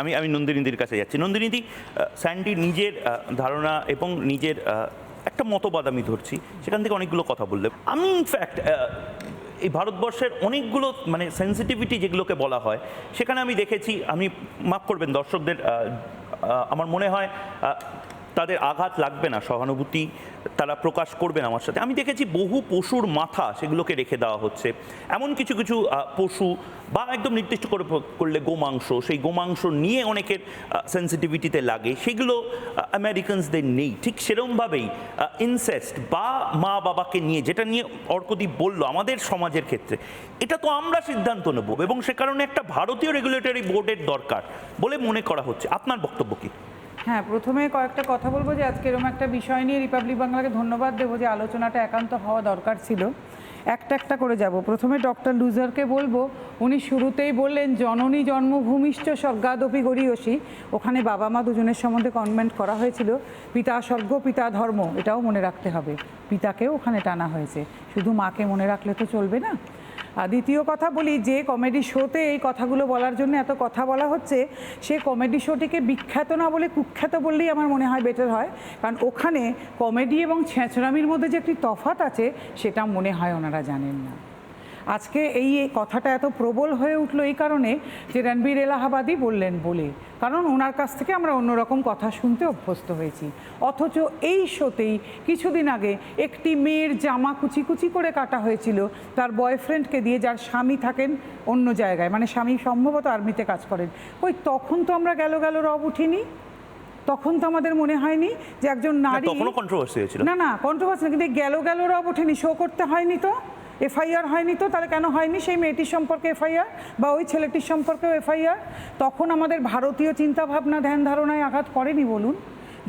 আমি আমি নন্দিনীদির কাছে যাচ্ছি। নন্দিনীদি স্যান্ডি নিজের ধারণা এবং নিজের একটা মতবাদ আমি ধরছি। সেখান থেকে অনেকগুলো কথা বললে। আমি ইনফ্যাক্ট এই ভারতবর্ষের অনেকগুলো মানে সেন্সিটিভিটি যেগুলোকে বলা হয়, সেখানে আমি দেখেছি। আমি মাফ করবেন দর্শকদের আমার মনে হয় তাদের আঘাত লাগবে না, সহানুভূতি তারা প্রকাশ করবেন আমার সাথে। আমি দেখেছি বহু পশুর মাথা সেগুলোকে রেখে দেওয়া হচ্ছে। এমন কিছু কিছু পশু বা একদম নির্দিষ্ট করে করলে গোমাংস, সেই গোমাংস নিয়ে অনেকের সেন্সিটিভিটিতে লাগে। সেগুলো আমেরিকানসদের নেই। ঠিক সেরমভাবেই ইনসেস্ট বা মা বাবাকে নিয়ে, যেটা নিয়ে অর্কদীপ বলল আমাদের সমাজের ক্ষেত্রে, এটা তো আমরা সিদ্ধান্ত নেব এবং সে কারণে একটা ভারতীয় রেগুলেটরি বোর্ডের দরকার বলে মনে করা হচ্ছে। আপনার বক্তব্য কি? হ্যাঁ প্রথমে কয়েকটা কথা বলব যে আজকে এরকম একটা বিষয় নিয়ে রিপাবলিক বাংলাকে ধন্যবাদ দেবো যে আলোচনাটা একান্ত হওয়া দরকার ছিল। একটা একটা করে যাব। প্রথমে ডক্টর লুজারকে বলব, উনি শুরুতেই বললেন, জননী জন্মভূমিষ্ঠ স্বর্গাদপি গরিয়সী। ওখানে বাবা মা দুজনের সম্বন্ধে কনভেন্ট করা হয়েছিল। পিতা স্বর্গ, পিতা ধর্ম, এটাও মনে রাখতে হবে। পিতাকেও ওখানে টানা হয়েছে। শুধু মাকে মনে রাখলে তো চলবে না। দ্বিতীয় কথা বলি, যে কমেডি শোতে এই কথাগুলো বলার জন্য এত কথা বলা হচ্ছে, সে কমেডি শোটিকে বিখ্যাত না বলে কুখ্যাত বললেই আমার মনে হয় বেটার হয়। কারণ ওখানে কমেডি এবং ছেঁচড়ামির মধ্যে যে একটি তফাত আছে, সেটা মনে হয় ওনারা জানেন না। আজকে এই কথাটা এত প্রবল হয়ে উঠল এই কারণে যে রণবীর এলাহাবাদই বললেন বলে। কারণ ওনার কাছ থেকে আমরা অন্যরকম কথা শুনতে অভ্যস্ত হয়েছি। অথচ এই শোতেই কিছুদিন আগে একটি মেয়ের জামা কুচি কুচি করে কাটা হয়েছিল। তার বয়ফ্রেন্ডকে দিয়ে যার স্বামী থাকেন অন্য জায়গায়। মানে স্বামী সম্ভবত আর্মিতে কাজ করেন। ওই তখন তো আমরা গেল গেল রব উঠিনি। তখন তো আমাদের মনে হয়নি যে একজন নারী তখনও কন্ট্রোভার্সি হয়েছিল। না না কন্ট্রোভার্সি না কিন্তু গেল গেল রব ওঠেনি শো করতে হয়নি তো? এফআইআর হয়নি তো, তাহলে কেন হয়নি সেই মেয়েটির সম্পর্কে এফআইআর? বা ওই ছেলেটির সম্পর্কেও এফআইআর? তখন আমাদের ভারতীয় চিন্তাভাবনা ধ্যান ধারণায় আঘাত করেনি বলুন,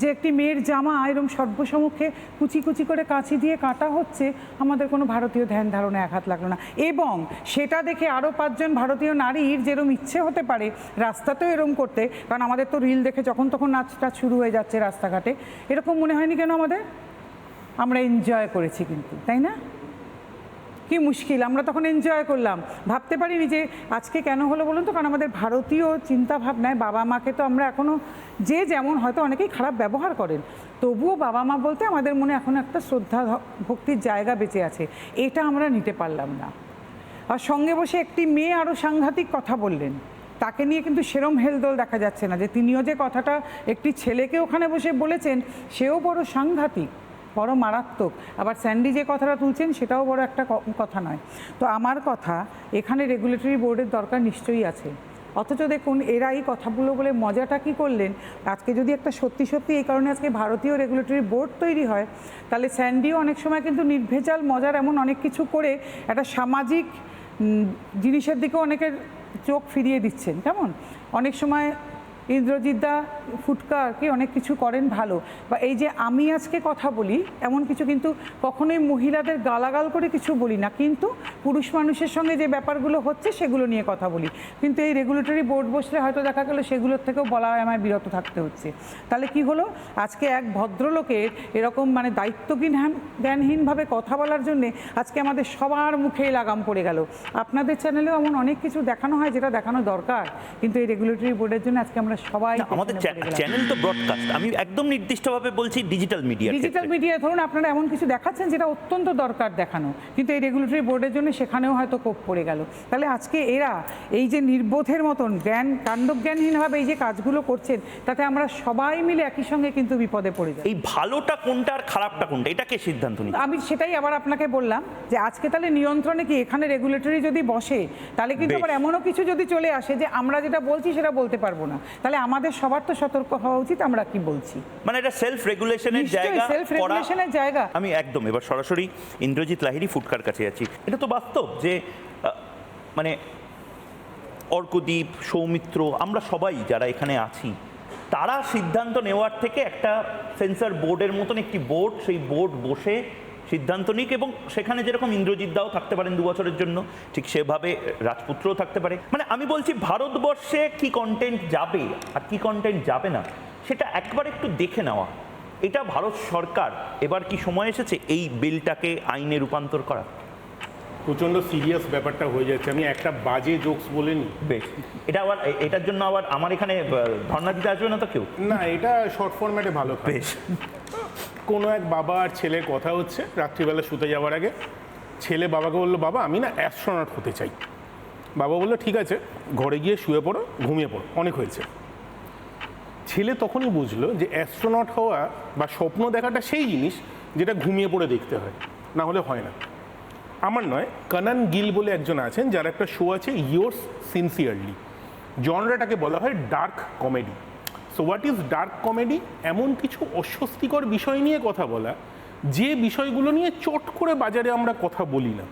যে একটি মেয়ের জামা এরকম সর্বসম্মুখে কুচি কুচি করে কাঁচি দিয়ে কাটা হচ্ছে, আমাদের কোনো ভারতীয় ধ্যান ধারণায় আঘাত লাগল না। এবং সেটা দেখে আরও পাঁচজন ভারতীয় নারীর যেরকম ইচ্ছে হতে পারে, রাস্তাতেও এরকম করতে, কারণ আমাদের তো রিল দেখে যখন তখন নাচটা শুরু হয়ে যাচ্ছে রাস্তাঘাটে, এরকম মনে হয়নি কেন আমাদের? আমরা এনজয় করেছি কিন্তু, তাই না? কি মুশকিল, আমরা তখন এনজয় করলাম। ভাবতে পারিনি যে আজকে কেন হলো বলুন তো? কারণ আমাদের ভারতীয় চিন্তাভাবনায় বাবা মাকে তো আমরা এখনও যে যেমন হয়তো অনেকেই খারাপ ব্যবহার করেন, তবুও বাবা মা বলতে আমাদের মনে এখন একটা শ্রদ্ধা, ভক্তির জায়গা বেঁচে আছে, এটা আমরা নিতে পারলাম না। আর সঙ্গে বসে একটি মেয়ে আরও সাংঘাতিক কথা বললেন, তাকে নিয়ে কিন্তু সেরম হেলদোল দেখা যাচ্ছে না, যে তিনিও যে কথাটা একটি ছেলেকে ওখানে বসে বলেছেন, সেও বড় সাংঘাতিক। বড় মারাত্মক। আবার স্যান্ডি যে কথাটা তুলছেন, সেটাও বড় একটা কথা নয়। তো আমার কথা, এখানে রেগুলেটরি বোর্ডের দরকার নিশ্চয়ই আছে। অথচ দেখুন, এরা এই কথাগুলো বলে মজাটা কি করলেন? আজকে যদি একটা সত্যি সত্যি এই কারণে আজকে ভারতীয় রেগুলেটরি বোর্ড তৈরি হয়, তাহলে স্যান্ডিও অনেক সময় কিন্তু নির্ভেজাল, মজার এমন অনেক কিছু করে একটা সামাজিক জিনিসের দিকেও অনেকের চোখ ফিরিয়ে দিচ্ছেন। কেমন? অনেক সময় ইন্দ্রজিৎ দা ফুটকার কি অনেক কিছু করেন ভালো। বা এই যে আমি আজকে কথা বলি, এমন কিছু কিন্তু কখনোই মহিলাদের গালাগাল করে কিছু বলি না। কিন্তু পুরুষ মানুষের সঙ্গে যে ব্যাপারগুলো হচ্ছে, সেগুলো নিয়ে কথা বলি। কিন্তু এই রেগুলেটরি বোর্ড বসলে হয়তো দেখা গেলো সেগুলোর থেকেও বলা আমায় বিরত থাকতে হচ্ছে। তাহলে কি হলো? আজকে এক ভদ্রলোকের এরকম মানে দায়িত্বজ্ঞান জ্ঞানহীনভাবে কথা বলার জন্যে আজকে আমাদের সবার মুখেই লাগাম পড়ে গেল। আপনাদের চ্যানেলেও এমন অনেক কিছু দেখানো হয়, যেটা দেখানো দরকার। কিন্তু এই রেগুলেটরি বোর্ডের জন্য আজকে আমরা সবাই আমাদের চ্যানেল তো ব্রডকাস্ট আমি একদম নির্দিষ্টভাবে বলছি ডিজিটাল মিডিয়া ডিজিটাল মিডিয়ায় ধরুন আপনারা এমন কিছু দেখাচ্ছেন যেটা অত্যন্ত দরকার দেখানো। কিন্তু এই রেগুলেটরি বোর্ডের জন্য সেখানেও হয়তো কোপ পড়ে গেল। তাহলে আজকে এরা এই যে নির্বোধের মতন জ্ঞান কাণ্ডজ্ঞানহীনভাবে এই যে কাজগুলো করছেন তাতে আমরা সবাই মিলে একই সঙ্গে কিন্তু বিপদে পড়ে যাই। এই ভালোটা কোনটা আর খারাপটা কোনটা এটাকে সিদ্ধান্ত নিতে আমি সেটাই আবার আপনাকে বললাম যে আজকে তাহলে নিয়ন্ত্রণে কি এখানে রেগুলেটরি যদি বসে তাহলে কিন্তু আবার এমনও কিছু যদি চলে আসে যে আমরা যেটা বলছি সেটা বলতে পারব না। তাহলে আমাদের সবার তো সতর্ক হওয়া উচিত আমরা কি বলছি মানে এটা সেলফ রেগুলেশনের জায়গা করা- regulation-এর জায়গা। আমি একদম এবার সরাসরি ইন্দ্রজিৎ লাহিরি ফুটকার কাছে যাচ্ছি এটা তো বাস্তব যে মানে অর্কদ্বীপ সৌমিত্র আমরা সবাই যারা এখানে আছি তারা সিদ্ধান্ত নেওয়ার থেকে একটা সেন্সর বোর্ডের মতন একটি বোর্ড সেই বোর্ড বসে সিদ্ধান্ত নিক এবং সেখানে যেরকম ইন্দ্রজিৎ দাও থাকতে পারেন দু বছরের জন্য ঠিক সেভাবে রাজপুত্রও থাকতে পারে। মানে আমি বলছি ভারতবর্ষে কি কন্টেন্ট যাবে আর কি কন্টেন্ট যাবে না সেটা একবার একটু দেখে নেওয়া। এটা ভারত সরকার এবার কি সময় এসেছে এই বিলটাকে আইনে রূপান্তর করা প্রচণ্ড সিরিয়াস ব্যাপারটা হয়ে যাচ্ছে আমি একটা বাজে জোকস বলে নি বেশ এটা আবার এটার জন্য আবার আমার এখানে ধর্ণা দিতে আসবে না তো কেউ? না এটা শর্ট ফরম্যাটে ভালো বেশ। কোনো এক বাবা আর ছেলের কথা হচ্ছে, রাত্রিবেলা শুতে যাওয়ার আগে। ছেলে বাবাকে বলল, বাবা, আমি না অ্যাস্ট্রোনট হতে চাই। বাবা বলল, ঠিক আছে, ঘরে গিয়ে শুয়ে পড়ো, ঘুমিয়ে পড়ো, অনেক হয়েছে। ছেলে তখনই বুঝলো যে অ্যাস্ট্রোনট হওয়া বা স্বপ্ন দেখাটা সেই জিনিস যেটা ঘুমিয়ে পড়ে দেখতে হয়, না হলে হয় না। আমার নয়, কানান গিল বলে একজন আছেন, যার একটা শো আছে ইয়োর্স সিনসিয়ারলি জনরাটাকে বলা হয় dark comedy so what is dark comedy এমন কিছু অস্বস্তিকর বিষয় নিয়ে কথা বলা, যে বিষয়গুলো নিয়ে চট করে বাজারে আমরা কথা বলি না।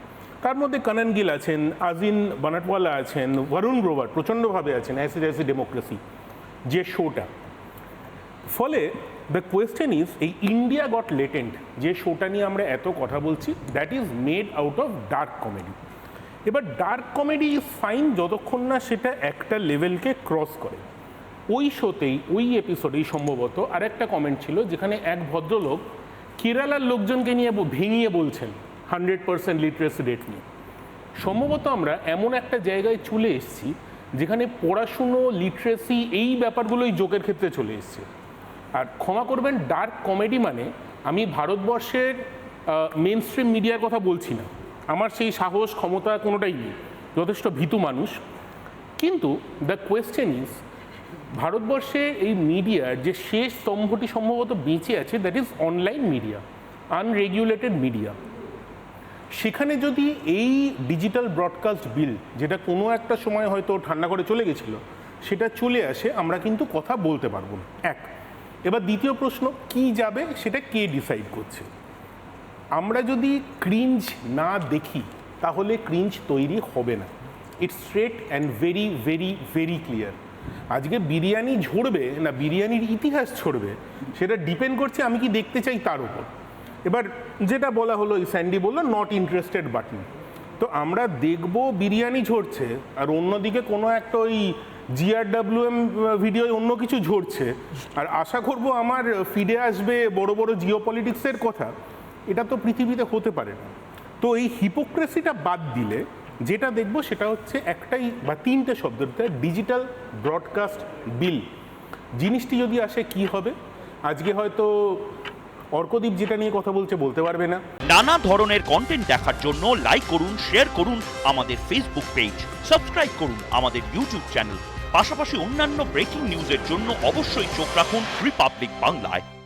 তার মধ্যে কানান গিল আছেন আজিন বানাটওয়ালা আছেন বরুণ গ্রোভার প্রচণ্ডভাবে আছেন অ্যাসিড অ্যাসিড ডেমোক্রেসি যে শোটা ফলে দ্য কোয়েশ্চেন ইজ এই ইন্ডিয়া গট লেটেন্ট যে শোটা নিয়ে আমরা এত কথা বলছি that is made out of dark comedy এবার ডার্ক কমেডি ইজ ফাইন যতক্ষণ না সেটা একটা লেভেলকে ক্রস করে। ওই শোতেই, ওই এপিসোডেই সম্ভবত আরেকটা কমেন্ট ছিল যেখানে এক ভদ্রলোক কেরালার লোকজনকে নিয়ে ভেঙিয়ে বলছেন হান্ড্রেড পার্সেন্ট লিটারেসি রেট নিয়ে। সম্ভবত আমরা এমন একটা জায়গায় চলে এসেছি যেখানে পড়াশুনো লিটারেসি এই ব্যাপারগুলোই জোকের ক্ষেত্রে চলে এসছে। আর ক্ষমা করবেন ডার্ক কমেডি মানে আমি ভারতবর্ষের মেন স্ট্রিম মিডিয়ার কথা বলছি না। আমার সেই সাহস, ক্ষমতা কোনোটাই নেই। যথেষ্ট ভীতু মানুষ। কিন্তু দ্য কোয়েশ্চেন ইজ ভারতবর্ষে এই মিডিয়ার যে শেষ স্তম্ভটি সম্ভবত বেঁচে আছে that is online media unregulated media সেখানে যদি এই ডিজিটাল ব্রডকাস্ট বিল যেটা কোনো একটা সময় হয়তো ঠান্ডা করে চলে গেছিল, সেটা চলে আসে, আমরা কিন্তু কথা বলতে পারব না। এক, এবার দ্বিতীয় প্রশ্ন, কি যাবে? সেটা কে ডিসাইড করছে? আমরা যদি ক্রিঞ্জ না দেখি, তাহলে ক্রিঞ্জ তৈরি হবে না। It's straight and very very very clear আজকে বিরিয়ানি ঝরবে, না, বিরিয়ানির ইতিহাস ছড়বে, সেটা ডিপেন্ড করছে আমি কি দেখতে চাই তার উপর। এবার যেটা বলা হলো স্যান্ডি বলল নট ইন্টারেস্টেড বাটন তো আমরা দেখব বিরিয়ানি ঝরছে, আর অন্যদিকে কোনো একটা ওই জিআরডাব্লিউএম ভিডিও অন্য কিছু ঝরছে। আর আশা করব আমার ফিডে আসবে বড় বড় জিও পলিটিক্সের কথা, এটা তো পৃথিবীতে হতে পারে না। তো এই হিপোক্রেসিটা বাদ দিলে যেটা দেখব সেটা হচ্ছে একটাই বা তিনটে শব্দ ডিজিটাল ব্রডকাস্ট বিল জিনিসটি যদি আসে, কি হবে? আজকে হয়তো অর্কদীপ যেটা নিয়ে কথা বলছে বলতে পারবে না। নানা ধরনের কন্টেন্ট দেখার জন্য লাইক করুন শেয়ার করুন আমাদের ফেসবুক পেজ সাবস্ক্রাইব করুন আমাদের ইউটিউব চ্যানেল পাশাপাশি অন্যান্য ব্রেকিং নিউজের জন্য অবশ্যই চোখ রাখুন রিপাবলিক বাংলায়